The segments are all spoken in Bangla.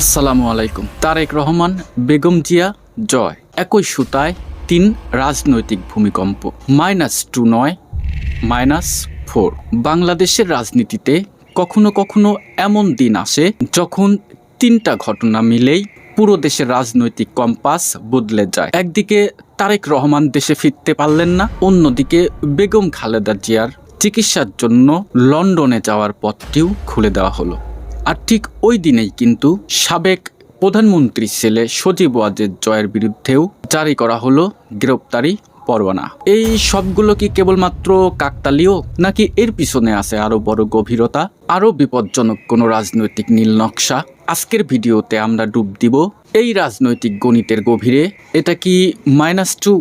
আসসালামু আলাইকুম। তারেক রহমান, বেগম জিয়া, জয়। একই সুতায় তিন রাজনৈতিক ভূমিকম্প। মাইনাস টু নয়, মাইনাস ফোর। বাংলাদেশের রাজনীতিতে কখনো কখনো এমন দিন আসে যখন তিনটা ঘটনা মিলেই পুরো দেশের রাজনৈতিক কম্পাস বদলে যায়। একদিকে তারেক রহমান দেশে ফিরতে পারলেন না, অন্যদিকে বেগম খালেদা জিয়ার চিকিৎসার জন্য লন্ডনে যাওয়ার পথটিও খুলে দেওয়া হলো। আর ঠিক ওই দিনেই কিন্তু সাবেক প্রধানমন্ত্রীর ছেলে সজীব ওয়াজেদ জয়ের বিরুদ্ধেও জারি করা হলো গ্রেপ্তারি পরোয়ানা। এই সবগুলো কি কেবলমাত্র কাকতালীয় নাকি এর পিছনে আছে আরও বড় গভীরতা, আরও বিপজ্জনক কোনো রাজনৈতিক নীল নকশা? আজকের ভিডিওতে আমরা ডুব দিব এই রাজনৈতিক গণিতের গভীরে। এটা কি মাইনাস টু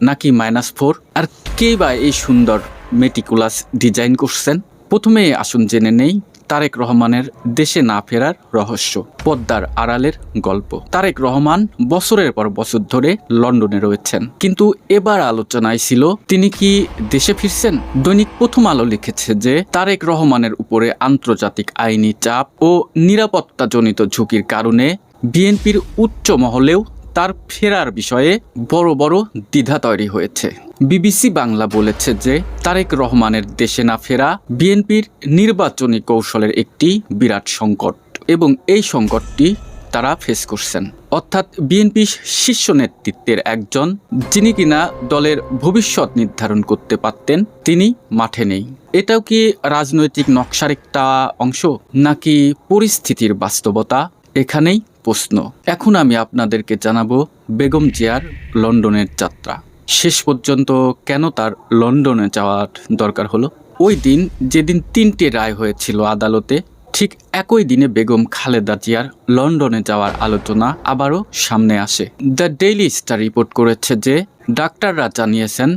নাকি মাইনাস ফোর? আর কে বা এই সুন্দর মেটিকুলাস ডিজাইন করছেন? প্রথমে আসুন জেনে নেই তারেক রহমানের দেশে না ফেরার রহস্য, পদ্মার আড়ালের গল্প। তারেক রহমান বছরের পর বছর ধরে লন্ডনে রয়েছেন। কিন্তু এবার আলোচনায় ছিল, তিনি কি দেশে ফিরছেন? দৈনিক প্রথম আলো লিখেছে যে, তারেক রহমানের উপরে আন্তর্জাতিক আইনি চাপ ও নিরাপত্তাজনিত ঝুঁকির কারণে বিএনপির উচ্চ মহলেও তার ফেরার বিষয়ে বড় বড় দ্বিধা তৈরি হয়েছে। বিবিসি বাংলা বলেছে যে, তারেক রহমানের দেশে না ফেরা বিএনপির নির্বাচনী কৌশলের একটি বিরাট সংকট এবং এই সংকটটি তারা ফেস করছেন। অর্থাৎ বিএনপি শীর্ষ নেতৃত্বের একজন, যিনি কিনা দলের ভবিষ্যৎ নির্ধারণ করতে পারতেন, তিনি মাঠে নেই। এটাও কি রাজনৈতিক নকশার একটা অংশ, নাকি পরিস্থিতির বাস্তবতা? এখানেই প্রশ্ন। এখন আমি আপনাদেরকে জানাব বেগম জিয়ার লন্ডনের যাত্রা। শেষ পর্যন্ত কেন তার লন্ডনে যাওয়ার দরকার হলো? ওই দিন, যেদিন তিনটে রায় হয়েছিল আদালতে, ঠিক একই দিনে বেগম খালেদা জিয়ার লন্ডনে যাওয়ার আলোচনা আবারও সামনে আসে। দ্য ডেইলি স্টার রিপোর্ট করেছে যে, ডাক্তাররা জানিয়েছেন,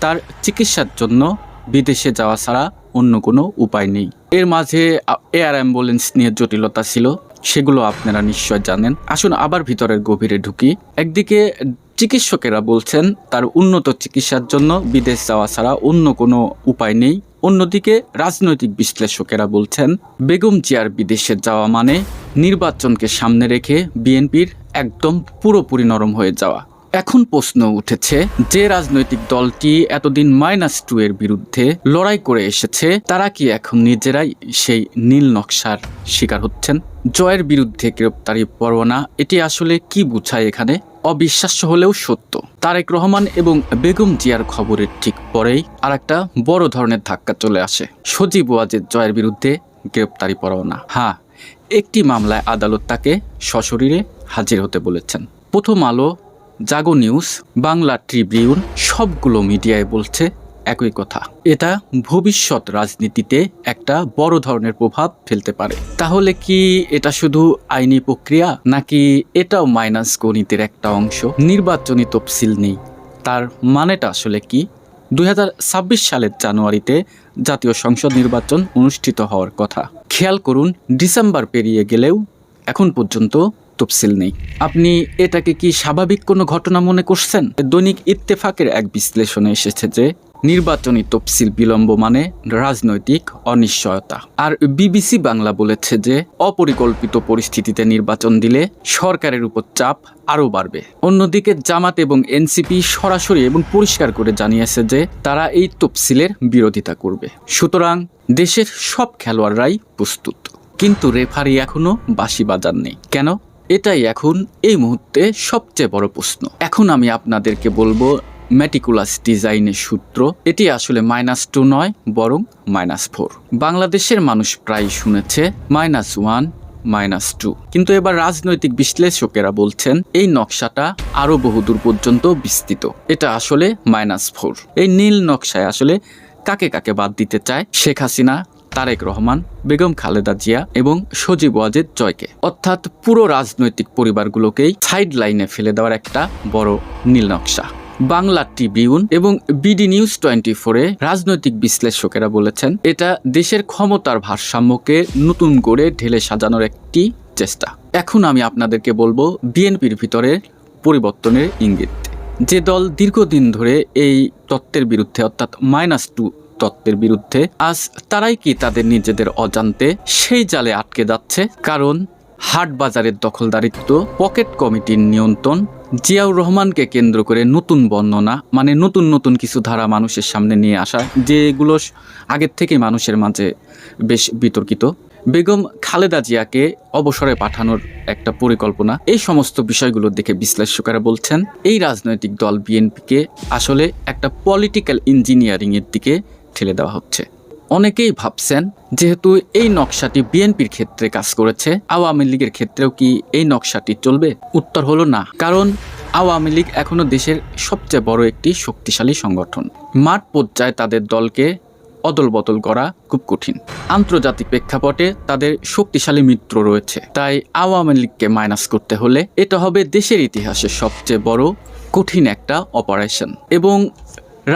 তার চিকিৎসার জন্য বিদেশে যাওয়া ছাড়া অন্য কোনো উপায় নেই। এর মাঝে এয়ার অ্যাম্বুলেন্স নিয়ে জটিলতা ছিল, সেগুলো আপনারা নিশ্চয় জানেন। আসুন আবার ভিতরের গভীরে ঢুকি। একদিকে চিকিৎসকেরা বলছেন, তার উন্নত চিকিৎসার জন্য বিদেশ যাওয়া ছাড়া অন্য কোনো উপায় নেই। অন্যদিকে রাজনৈতিক বিশ্লেষকেরা বলছেন, বেগম জিয়ার বিদেশে যাওয়া মানে নির্বাচনকে সামনে রেখে বিএনপির একদম পুরোপুরি নরম হয়ে যাওয়া। এখন প্রশ্ন উঠেছে, যে রাজনৈতিক দলটি এতদিন মাইনাস টু এর বিরুদ্ধে লড়াই করে এসেছে, তারা কি এখন নিজেরাই সেই নীল নকশার শিকার হচ্ছেন? জয়ের বিরুদ্ধে গ্রেপ্তারি পরোয়ানা, এটি আসলে কি বুঝায় এখানে? অবিশ্বাস্য হলেও সত্য। তারেক রহমান এবং বেগম জিয়ার খবরের ঠিক পরেই আর একটা বড় ধরনের ধাক্কা চলে আসে। সজীব ওয়াজেদ জয়ের বিরুদ্ধে গ্রেপ্তারি পরোয়ানা। হ্যাঁ একটি মামলায় আদালত তাকে সশরীরে হাজির হতে বলেছেন। প্রথম আলো জাগো নিউজ, বাংলা ট্রিবিউন, সবগুলো মিডিয়ায় বলছে একই কথা। এটা ভবিষ্যৎ রাজনীতিতে একটা বড় ধরনের প্রভাব ফেলতে পারে। তাহলে কি এটা শুধু আইনি প্রক্রিয়া, নাকি এটাও মাইনাস গণিতের একটা অংশ? নির্বাচনী তফসিল নেই। তার মানেটা আসলে কি? দুই হাজার ছাব্বিশ সালের জানুয়ারিতে জাতীয় সংসদ নির্বাচন অনুষ্ঠিত হওয়ার কথা। খেয়াল করুন, ডিসেম্বর পেরিয়ে গেলেও এখন পর্যন্ত তফসিল নেই। আপনি এটাকে কি স্বাভাবিক কোনো ঘটনা মনে করছেন? দৈনিক ইত্তেফাকের এক বিশ্লেষণে এসেছে যে, নির্বাচনী তফসিল বিলম্ব মানে রাজনৈতিক অনিশ্চয়তা। আর বিবিসি বাংলা বলেছে যে, অপরিকল্পিত পরিস্থিতিতে নির্বাচন দিলে সরকারের উপর চাপ আরও বাড়বে। অন্যদিকে জামাত এবং এনসিপি সরাসরি এবং পরিষ্কার করে জানিয়েছে যে, তারা এই তফসিলের বিরোধিতা করবে। সুতরাং দেশের সব খেলোয়াড়রাই প্রস্তুত। কিন্তু রেফারি এখনও বাসি বাজার নেই। কেন? এটাই এখন এই মুহূর্তে সবচেয়ে বড় প্রশ্ন। এখন আমি আপনাদেরকে বলব ম্যাটিকুলাস ডিজাইনের সূত্র। এটি আসলে মাইনাস টু নয়, বরং মাইনাস ফোর বাংলাদেশের মানুষ প্রায় শুনেছে মাইনাস ওয়ান মাইনাস টু কিন্তু এবার রাজনৈতিক বিশ্লেষকেরা বলছেন এই নকশাটা আরও বহুদূর পর্যন্ত বিস্তৃত। এটা আসলে মাইনাস ফোর এই নীল নকশায় আসলে কাকে কাকে বাদ দিতে চায় শেখ হাসিনা তারেক রহমান, বেগম খালেদা জিয়া এবং সজীব ওয়াজেদ জয়কে। অর্থাৎ পুরো রাজনৈতিক পরিবারগুলোকেই সাইড লাইনে ফেলে দেওয়ার একটা বড় নীল নকশা। বাংলা ট্রিবিউন এবং বিডি নিউজ টোয়েন্টি ফোরে রাজনৈতিক বিশ্লেষকেরা বলেছেন, এটা দেশের ক্ষমতার ভারসাম্যকে নতুন করে ঢেলে সাজানোর একটি চেষ্টা। এখন আমি আপনাদেরকে বলব বিএনপির ভিতরে পরিবর্তনের ইঙ্গিত। যে দল দীর্ঘদিন ধরে এই তত্ত্বের বিরুদ্ধে, অর্থাৎ মাইনাস টু তত্ত্বের বিরুদ্ধে, আজ তারাই কি তাদের নিজেদের অজান্তে সেই জালে আটকে যাচ্ছে? কারণ হাট বাজারের দখলদারিত্ব, পকেট কমিটির নিয়ন্ত্রণ, জিয়াউর রহমানকে কেন্দ্র করে নতুন বর্ণনা মানে নতুন নতুন কিছু ধারা মানুষের সামনে নিয়ে আসা, যেগুলো আগের থেকে মানুষের মাঝে বেশ বিতর্কিত। বেগম খালেদা জিয়াকে অবসরে পাঠানোর একটা পরিকল্পনা, এই সমস্ত বিষয়গুলো দেখে বিশ্লেষকরা বলছেন, এই রাজনৈতিক দল বিএনপিকে আসলে একটা পলিটিক্যাল ইঞ্জিনিয়ারিংয়ের দিকে ঠেলে দেওয়া হচ্ছে। অনেকেই ভাবছেন, যেহেতু এই নকশাটি বিএনপির ক্ষেত্রে কাজ করেছে, আওয়ামী লীগের ক্ষেত্রেও কি এই নকশাটি চলবে? উত্তর হলো না, কারণ আওয়ামী লীগ এখনও দেশের সবচেয়ে বড় একটি শক্তিশালী সংগঠন। মাঠ পর্যায়ে তাদের দলকে অদল বদল করা খুব কঠিন। আন্তর্জাতিক প্রেক্ষাপটে তাদের শক্তিশালী মিত্র রয়েছে। তাই আওয়ামী লীগকে মাইনাস করতে হলে এটা হবে দেশের ইতিহাসে সবচেয়ে বড় কঠিন একটা অপারেশন। এবং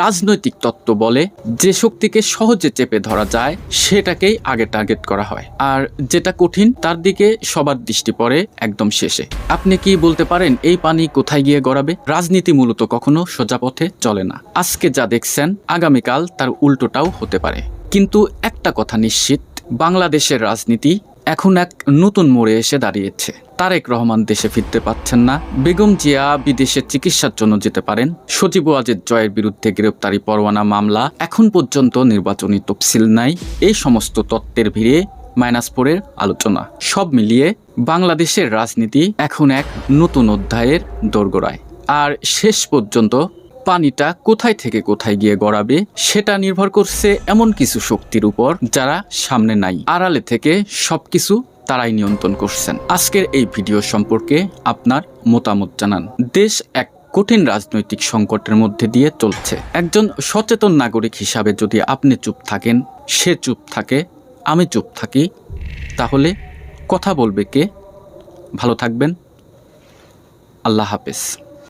রাজনৈতিক তত্ত্ব বলে যে শক্তিকে সহজে চেপে ধরা যায়, সেটাকেই আগে টার্গেট করা হয়। আর যেটা কঠিন, তার দিকে সবার দৃষ্টি পড়ে একদম শেষে। আপনি কি বলতে পারেন, এই পানি কোথায় গিয়ে গড়াবে? রাজনীতি মূলত কখনো সোজা পথে চলে না। আজকে যা দেখছেন, আগামীকাল তার উল্টোটাও হতে পারে। কিন্তু একটা কথা নিশ্চিত, বাংলাদেশের রাজনীতি এখন এক নতুন মোড়ে এসে দাঁড়িয়েছে। তারেক রহমান দেশে ফিরতে পাচ্ছেন না। বেগম জিয়া বিদেশে চিকিৎসার জন্য যেতে পারেন। সচিব ওয়াজেদ জয়ের বিরুদ্ধে গ্রেপ্তারি পরোয়ানা মামলা। এখন পর্যন্ত নির্বাচনী তফসিল নাই। এই সমস্ত তত্ত্বের ভিড়ে মাইনাস ফোরের আলোচনা। সব মিলিয়ে বাংলাদেশের রাজনীতি এখন এক নতুন অধ্যায়ের দোরগোড়ায়। আর শেষ পর্যন্ত পানিটা কোথায় থেকে কোথায় গিয়ে গড়াবে সেটা নির্ভর করছে এমন কিছু শক্তির উপর যারা সামনে নাই। আড়ালে থেকে সবকিছু তারাই নিয়ন্ত্রণ করছেন। আজকের এই ভিডিও সম্পর্কে আপনার মতামত জানান। দেশ এক কঠিন রাজনৈতিক সংকটের মধ্যে দিয়ে চলছে। একজন সচেতন নাগরিক হিসাবে যদি আপনি চুপ থাকেন, সে চুপ থাকে, আমি চুপ থাকি, তাহলে কথা বলবে কে? ভালো থাকবেন। আল্লাহ হাফেজ।